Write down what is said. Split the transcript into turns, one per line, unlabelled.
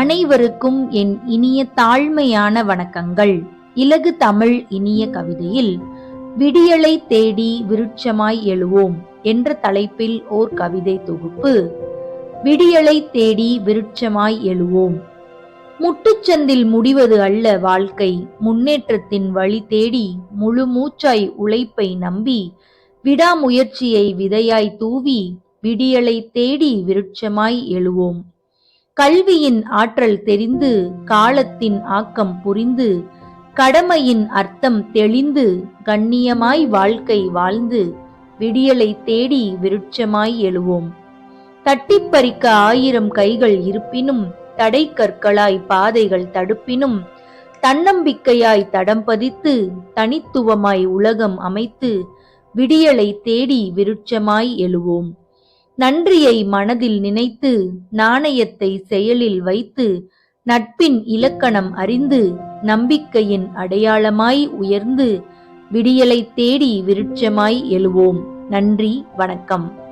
அனைவருக்கும் என் இனிய தாழ்மையான வணக்கங்கள். இலகு தமிழ் இனிய கவிதையில் விடியலை தேடி விருட்சமாய் எழுவோம் என்ற தலைப்பில் ஓர் கவிதை தொகுப்பு விடியலை தேடி விருட்சமாய் எழுவோம் முட்டுச்சந்தில் முடிவது அல்ல வாழ்க்கை. முன்னேற்றத்தின் வழி தேடி முழு மூச்சாய் உழைப்பை நம்பி விடாமுயற்சியை விதையாய் தூவி விடியலை தேடி விருட்சமாய் எழுவோம். கல்வியின் ஆற்றல் தெரிந்து காலத்தின் ஆக்கம் புரிந்து கடமையின் அர்த்தம் தெளிந்து கண்ணியமாய் வாழ்க்கை வாழ்ந்து விடியலை தேடி விருட்சமாய் எழுவோம். தட்டிப்பறிக்க ஆயிரம் கைகள் இருப்பினும் தடை கற்களாய் பாதைகள் தடுப்பினும் தன்னம்பிக்கையாய் தடம் பதித்து தனித்துவமாய் உலகம் அமைத்து விடியலை தேடி விருட்சமாய் எழுவோம். நன்றியை மனதில் நினைத்து நாணயத்தை செயலில் வைத்து நட்பின் இலக்கணம் அறிந்து நம்பிக்கையின் அடையாளமாய் உயர்ந்து விடியலை தேடி விருட்சமாய் எழுவோம். நன்றி வணக்கம்.